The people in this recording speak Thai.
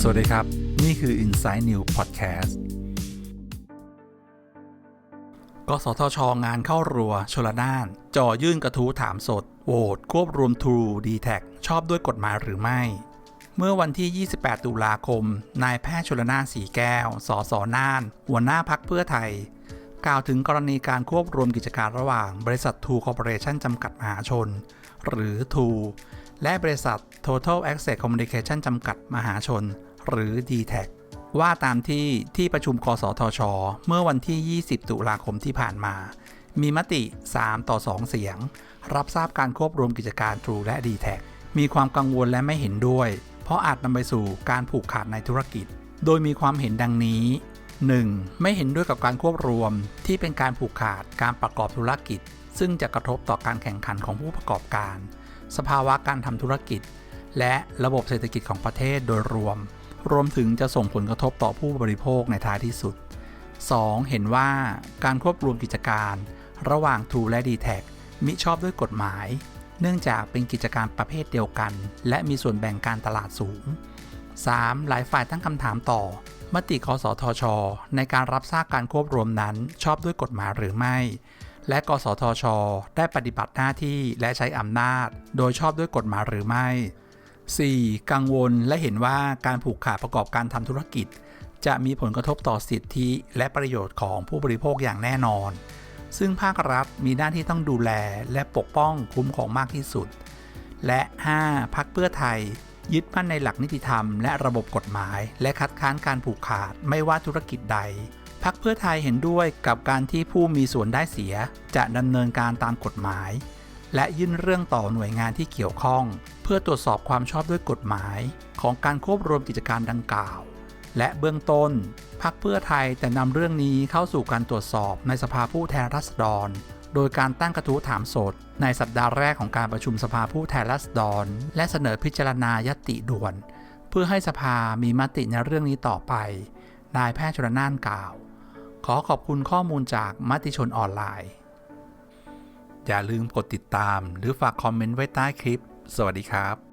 สวัสดีครับ นี่คือ Inside New Podcast กสทช งานเข้ารัว ชลนาน จ่อยื่นกระทู้ถามสด โหวตควบรวม True d t แทชอบด้วยกฎหมายหรือไม่ เมื่อวันที่ 28 ตุลาคม นายแพทย์ชลนานสีแก้ว สสน่าน หัวหน้าพักเพื่อไทย กล่าวถึงกรณีการควบรวมกิจการระหว่างบริษัท True Corporation จำกัดมหาชน หรือ True และบริษัท Total Access Communication จำกัดมหาชน หรือ d t แทว่าตามที่ที่ประชุม กสทช เมื่อวันที่ 20 ตุลาคมที่ผ่านมา มีมติ 3 ต่อ 2 เสียง รับทราบการควบรวมกิจการ True และ d t แทมีความกังวลและไม่เห็นด้วย เพราะอาจนำไปสู่การผูกขาดในธุรกิจ โดยมีความเห็นดังนี้ 1. ไม่เห็นด้วยกับการควบรวม ที่เป็นการผูกขาดการประกอบธุรกิจ ซึ่งจะกระทบต่อการแข่งขันของผู้ประกอบการ สภาวะการทำธุรกิจ และระบบเศรษฐกิจของประเทศโดยรวม รวมถึงจะส่งผลกระทบต่อผู้บริโภคในท้ายที่สุด 2. เห็นว่าการควบรวมกิจการ ระหว่าง True และ d t แทมิชอบด้วยกฎหมาย เนื่องจากเป็นกิจการประเภทเดียวกัน และมีส่วนแบ่งการตลาดสูง 3. หลายฝ่ายตั้งคำถามต่อ มติคอสทช ในการรับทราบการควบรวมนั้นชอบด้วยกฎหมายหรือไม่ และกสทช ได้ปฏิบัติหน้าที่และใช้อำนาจ โดยชอบด้วยกฎหมายหรือไม่ 4. กังวลและเห็นว่าการผูกขาดประกอบการทำธุรกิจ จะมีผลกระทบต่อสิทธิและประโยชน์ของผู้บริโภคอย่างแน่นอน ซึ่งภาครัฐมีหน้าที่ต้องดูแลและปกป้องคุ้มของมากที่สุด และ 5. พักเพื่อไทย ยึดมั่นในหลักนิติธรรมและระบบกฎหมาย และคัดค้านการผูกขาดไม่ว่าธุรกิจใดพักเพื่อไทยเห็นด้วยกับการที่ผู้มีส่วนได้เสีย จะดำเนินการตามกฎหมาย และยื่นเรื่องต่อหน่วยงานที่เกี่ยวข้อง เพื่อตรวจสอบความชอบด้วยกฎหมาย ของการควบรวมกิจการดังกล่าว และเบื้องต้นพักเพื่อไทยแต่นำเรื่องนี้เข้าสู่การตรวจสอบในสภาผู้แทนราษฎร โดยการตั้งกระทู้ถามสด ในสัปดาห์แรกของการประชุมสภาผู้แทนราษฎร และเสนอพิจารณายติด่วน เพื่อให้สภามีมติในเรื่องนี้ต่อไป นายแพทย์ชนน่านกล่าว ขอขอบคุณข้อมูลจากมติชนออนไลน์ อย่าลืมกดติดตามหรือฝากคอมเมนต์ไว้ใต้คลิป สวัสดีครับ